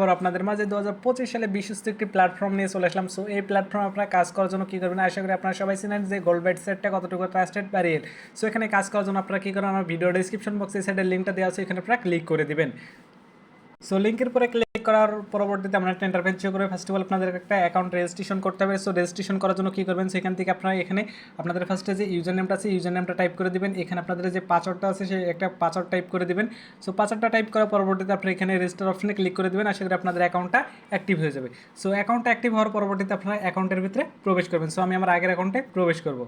আবার আপনাদের মাঝে দু হাজার পঁচিশ সালে বিশ্বস্ত একটি প্ল্যাটফর্ম নিয়ে চলে আসলাম। সো এই প্ল্যাটফর্মে আপনারা কাজ করার জন্য কী করবেন? আশা করি আপনারা সবাই চিনেন যে গোল্ড বেড সেটটা কতটুকু ট্রাস্টেড ব্যারিয়ার সো এখানে কাজ করার জন্য আপনারা কী করেন আমার ভিডিও ডিসক্রিপশন বক্সে সাইডের লিঙ্কটা দেওয়া আছে, এখানে আপনারা ক্লিক করে দিবেন। সো লিঙ্কের পরে ক্লিক করার পরবর্তীতে আমরা একটা ইন্টারফেস চেক করে ফার্স্ট অফ অল আপনাদের একটা অ্যাকাউন্ট রেজিস্ট্রেশন করতে হবে। সো রেজিস্ট্রেশন করার জন্য কী করবেন? সেখান থেকে আপনারা এখানে আপনাদের ফার্স্টে যে ইউজার নেমটা আছে ইউজার নেমটা টাইপ করে দিবেন। এখানে আপনাদের যে পাসওয়ার্ডটা আছে সেই একটা পাসওয়ার্ড টাইপ করে দিবেন। সো পাসওয়ার্ডটা টাইপ করার পরবর্তীতে আপনি এখানে রেজিস্টার অপশনে ক্লিক করে দিবেন। আশা করি আপনাদের অ্যাকাউন্টটা অ্যাক্টিভ হয়ে যাবে। সো অ্যাকাউন্টটা অ্যাক্টিভ হওয়ার পরবর্তীতে আপনারা অ্যাকাউন্টের ভিতরে প্রবেশ করবেন। সো আমি আমার আগের অ্যাকাউন্টে প্রবেশ করব।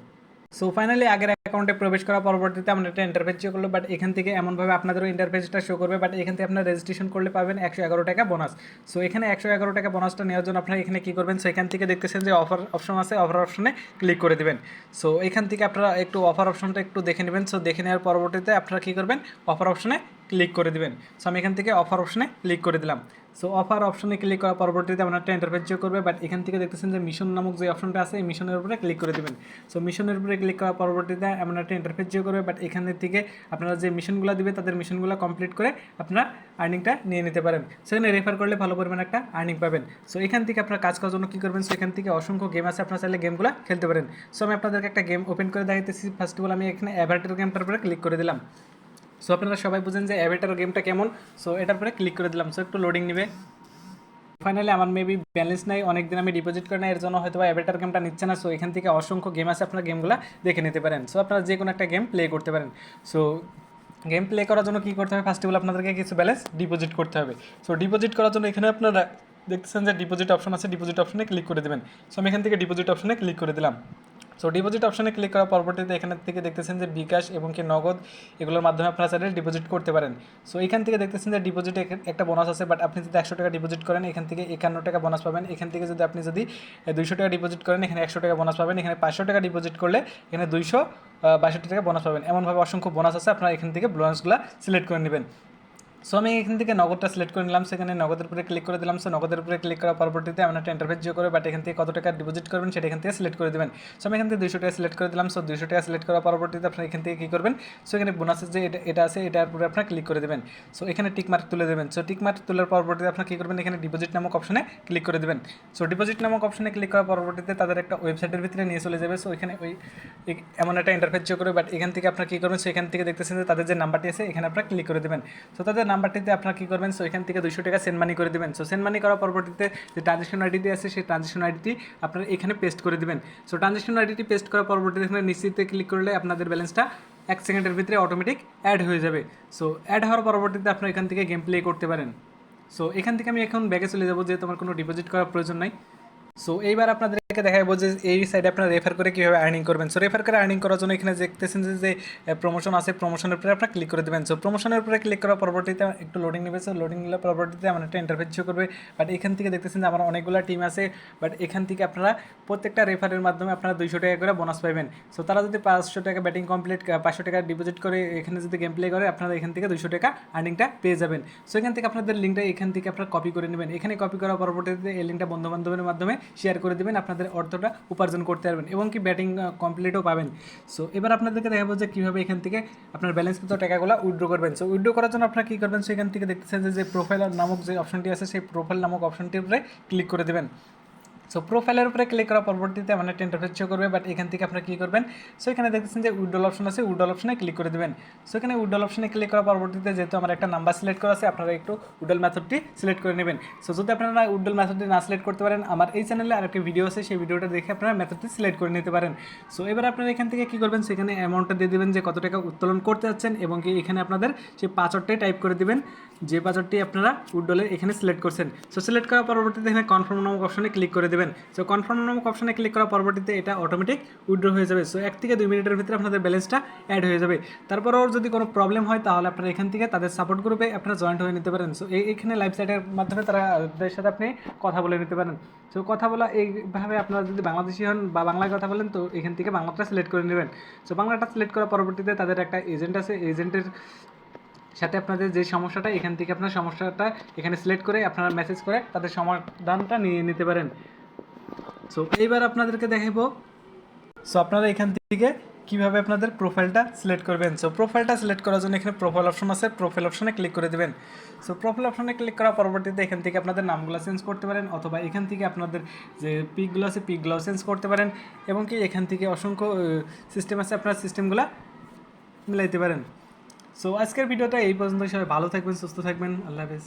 সো ফাইনালি আগের অ্যাকাউন্টে প্রবেশ করা পরবর্তীতে আমরা একটা ইন্টারফেস শো করল বাট এখান থেকে এমনভাবে আপনাদেরও ইন্টারফেসটা শো করবে বাট এখান থেকে আপনার রেজিস্ট্রেশন করলে পাবেন একশো এগারো টাকা বোনাস সো এখানে একশো এগারো টাকা বোনাসটা নেওয়ার জন্য আপনারা এখানে কী করবেন? সো এখান থেকে দেখতেছেন যে অফার অপশন আছে অফার অপশনে ক্লিক করে দেবেন। সো এখান থেকে আপনারা একটু অফার অপশনটা একটু দেখে নেবেন। সো দেখে নেওয়ার পরবর্তীতে আপনারা কী করবেন? অফার অপশনে ক্লিক করে দিবেন। সো আমি এখান থেকে অফার অপশনে ক্লিক করে দিলাম। সো অফার অপশনে ক্লিক করার পরবর্তীতে আপনার একটা ইন্টারফেস শো করবে বাট এখান থেকে দেখতেছেন যে মিশন নামক যে অপশনটা আছে, এই মিশনের উপরে ক্লিক করে দিবেন। সো মিশনের উপরে ক্লিক করার পরবর্তীতে এমন একটা ইন্টারফেস শো করবে বাট এখান থেকে আপনারা যে মিশনগুলো দিবে, তাদের মিশনগুলো কমপ্লিট করে আপনারা আর্নিংটা নিয়ে নিতে পারেন। সেখানে রেফার করলে ভালো পরিমাণে একটা আর্নিং পাবেন। সো এখান থেকে আপনারা কাজ করার জন্য কী করবেন? সো এখান থেকে অসংখ্য গেম আছে, আপনারা চাইলে গেমগুলো খেলতে পারেন। সো আমি আপনাদেরকে একটা গেম ওপেন করে দেখাইতেছি। ফার্স্ট অফ অল আমি এখানে অ্যাভার্টার গেমটার উপরে ক্লিক করে দিলাম। সো আপনারা সবাই বুঝেন যে অ্যাভেটার গেমটা কেমন। সো এটার পরে ক্লিক করে দিলাম। সো একটু লোডিং নেবে। ফাইনালি আমার মেবি ব্যালেন্স নাই অনেক দিন আমি ডিপোজিট করি না এর জন্য হয়তো অ্যাভেটার গেমটা নিচ্ছে না সো এখান থেকে অসংখ্য গেম আছে আপনারা গেমগুলো দেখে নিতে পারেন। সো আপনারা যে কোনো একটা গেম প্লে করতে পারেন। সো গেম প্লে করার জন্য কী করতে হবে? ফার্স্ট অফ অল আপনাদেরকে কিছু ব্যালেন্স ডিপোজিট করতে হবে। সো ডিপোজিট করার জন্য এখানে আপনারা দেখতেছেন যে ডিপোজিট অপশন আছে ডিপোজিট অপশনে ক্লিক করে দেবেন। সো আমি এখান থেকে ডিপোজিট অপশনে ক্লিক করে দিলাম। সো ডিপোজিট অপশানে ক্লিক করার পরবর্তীতে এখান থেকে দেখতেছেন যে বিকাশ এবং কি নগদ, এগুলোর মাধ্যমে আপনারা চাইলে ডিপোজিট করতে পারেন। সো এখান থেকে দেখতেছেন যে ডিপোজিটে একটা বোনাস আছে বাট আপনি যদি একশো টাকা ডিপোজিট করেন, এখান থেকে একান্ন টাকা বোনাস পাবেন। এখান থেকে যদি আপনি যদি দুইশো টাকা ডিপোজিট করেন, এখানে একশো টাকা বোনাস পাবেন। এখানে পাঁচশো টাকা ডিপোজিট করলে এখানে দুইশো বাষট্টি টাকা বোনাস পাবেন। এমনভাবে অসংখ্য বোনাস আছে, আপনারা এখান থেকে বোনাসগুলো সিলেক্ট করে নেবেন। সো আমি এখান থেকে নগদটা সিলেক্ট করে নিলাম। সেখানে নগদের উপরে ক্লিক করে দিলাম। সো নগদের উপরে ক্লিক করার পরবর্তীতে আমরা একটা ইন্টারফেস জিও করে বাট এখান থেকে কত টাকা ডিপোজিট করবেন সেটা এখান থেকে সিলেক্ট করে দেবেন। সো আমি এখান থেকে দুইশো টাকা সিলেক্ট করে দিলাম। সো দুইশো টাকা সিলেক্ট করার পরবর্তীতে আপনার এখান থেকে কী করবেন? সো এখানে বোনাসের যে এটা এটা আছে এটার উপরে আপনার ক্লিক করে দেবেন। সো এখানে টিক মার্ক তুলে দেবেন। সো টিক মার্ক তোলার পরবর্তীতে আপনার কী করবেন? এখানে ডিপোজিট নামক অপশনে ক্লিক করে দেবেন। সো ডিপোজিট নামক অপশনে ক্লিক করার পরবর্তীতে তাদের একটা ওয়েবসাইটের ভিতরে নিয়ে চলে যাবে। সো এখানে ওই এমন একটা ইন্টারফেস চেক করবে। বাট এখান থেকে আপনার কী করবেন? সো এখান থেকে দেখতেছেন যে তাদের যে নাম্বারটি আছে, এখানে আপনার ক্লিক করে দেবেন। সো তাদের নাম্বারটিতে আপনার কী করবেন? সো এখান থেকে দুশো টাকা সেন্ড মানি করে দেবেন। সো সেন্ড মানি করার পরবর্তীতে যে ট্রানজেকশন আইডিটি আছে, সেই ট্রানজেকশন আইডিটি আপনার এখানে পেস্ট করে দেবেন। সো ট্রানজেকশন আইডিটি পেস্ট করার পরবর্তীতে এখানে নিশ্চিতে ক্লিক করলে আপনাদের ব্যালেন্সটা এক সেকেন্ডের ভিতরে অটোমেটিক অ্যাড হয়ে যাবে। সো অ্যাড হওয়ার পরবর্তীতে আপনার এখান থেকে গেম প্লে করতে পারেন। সো এখান থেকে আমি এখন ব্যাগে চলে যাব যে তোমার কোনো ডিপোজিট করার প্রয়োজন নাই। সো এইবার আপনাদেরকে দেখাবো যে এই সাইডে আপনারা রেফার করে কীভাবে আর্নিং করবেন। সো রেফার করে আর্নিং করার জন্য এখানে দেখতেছেন যে প্রমোশন আছে প্রমোশনের উপরে আপনারা ক্লিক করে দেবেন। সো প্রমোশনের উপরে ক্লিক করার পরবর্তীতে একটু লোডিং নেবে সো লোডিং নিলে পরবর্তীতে আমার একটা ইন্টারফেস শো করবে। বাট এখান থেকে দেখতেছেন যে আমার অনেকগুলো টিম আছে। বাট এখান থেকে আপনারা প্রত্যেকটা রেফারের মাধ্যমে আপনারা দুইশো টাকা করে বোনাস পাবেন সো তারা যদি পাঁচশো টাকা ব্যাটিং কমপ্লিট পাঁচশো টাকা ডিপোজিট করে এখানে যদি গেম প্লে করে, আপনারা এখান থেকে দুইশো টাকা আর্নিংটা পেয়ে যাবেন। সো এখান থেকে আপনাদের লিঙ্কটা এখান থেকে আপনারা কপি করে নেবেন। এখানে কপি করার পরবর্তীতে এই লিঙ্কটা বন্ধু বান্ধবের মাধ্যমে শেয়ার করে দেবেন। আপনাদের অর্থটা উপার্জন করতে পারবেন এবং কি ব্যাটিং কমপ্লিটও পাবেন। সো এবার আপনাদেরকে দেখাবো যে কীভাবে এখান থেকে আপনার ব্যালেন্স কিন্তু টাকাগুলো উইড্রো করবেন। সো উইড্রো করার জন্য আপনারা কী করবেন? সেখান থেকে দেখতেছেন যে প্রোফাইল নামক যে অপশনটি আছে, সেই প্রোফাইল নামক অপশনটির উপরে ক্লিক করে দেবেন। সো প্রোফাইলের উপরে ক্লিক করার পরবর্তীতে আমার একটা ইন্টারফেস শো করবে বাট এখান থেকে আপনারা কী করবেন? সো এখানে দেখতেছেন যে উইডল অপশন আছে উইডল অপশনে ক্লিক করে দেবেন। সো এখানে উইডল অপশনে ক্লিক করার পরবর্তীতে যেহেতু আমার একটা নাম্বার সিলেক্ট করা আছে, আপনারা একটু উইডল মেথডটি সিলেক্ট করে নেবেন। সো যদি আপনারা উইডল মেথডটি না সিলেক্ট করতে পারেন, আমার এই চ্যানেলে আরেকটি ভিডিও আছে, সেই ভিডিওটা দেখে আপনারা মেথডটি সিলেক্ট করে নিতে পারেন। সো এবার আপনারা এখান থেকে কী করবেন? সেখানে অ্যামাউন্টটা দিয়ে দেবেন যে কত টাকা উত্তোলন করতে যাচ্ছেন, এবং কি এখানে আপনাদের সেই পাঁচরটাই টাইপ করে দিবেন, যে পাঁচরটি আপনারা উইডলে এখানে সিলেক্ট করছেন। সো সিলেক্ট করার পরবর্তীতে এখানে কনফার্ম নামক অপশনে ক্লিক করে দেবেন। সো কনফার্ম নামক অপশনে ক্লিক করার পরবর্তীতে এটা অটোমেটিক উইড্রো হয়ে যাবে। সো এক থেকে দুই মিনিটের ভিতরে আপনাদের ব্যালেন্সটা অ্যাড হয়ে যাবে। তারপরেও যদি কোনো প্রবলেম হয়, তাহলে আপনারা এখান থেকে তাদের সাপোর্ট গ্রুপে আপনারা জয়েন্ট হয়ে নিতে পারেন। সো এইখানে লাইভ সাইটের মাধ্যমে তারা তাদের সাথে আপনি কথা বলে নিতে পারেন। সো কথা বলা এইভাবে আপনারা যদি বাংলাদেশি হন বা বাংলায় কথা বলেন, তো এখান থেকে বাংলাটা সিলেক্ট করে নেবেন। সো বাংলাটা সিলেক্ট করার পরবর্তীতে তাদের একটা এজেন্ট আছে। এজেন্টের সাথে আপনাদের যে সমস্যাটা, এখান থেকে আপনার সমস্যাটা এখানে সিলেক্ট করে আপনারা মেসেজ করে তাদের সমাধানটা নিয়ে নিতে পারেন। সো এইবার আপনাদেরকে দেখাবো। সো আপনারা এখান থেকে কীভাবে আপনাদের প্রোফাইলটা সিলেক্ট করবেন। সো প্রোফাইলটা সিলেক্ট করার জন্য এখানে প্রোফাইল অপশন আছে। প্রোফাইল অপশনে ক্লিক করে দেবেন। সো প্রোফাইল অপশনে ক্লিক করার পরবর্তীতে এখান থেকে আপনাদের নামগুলো চেঞ্জ করতে পারেন অথবা এখান থেকে আপনাদের যে পিকগুলো আছে পিকগুলো চেঞ্জ করতে পারেন এবং কি এখান থেকে অসংখ্য সিস্টেম আছে, আপনার সিস্টেমগুলো মিলাইতে পারেন। সো আজকের ভিডিওটা এই পর্যন্ত সবাই ভালো থাকবেন, সুস্থ থাকবেন। আল্লাহ হাফেজ।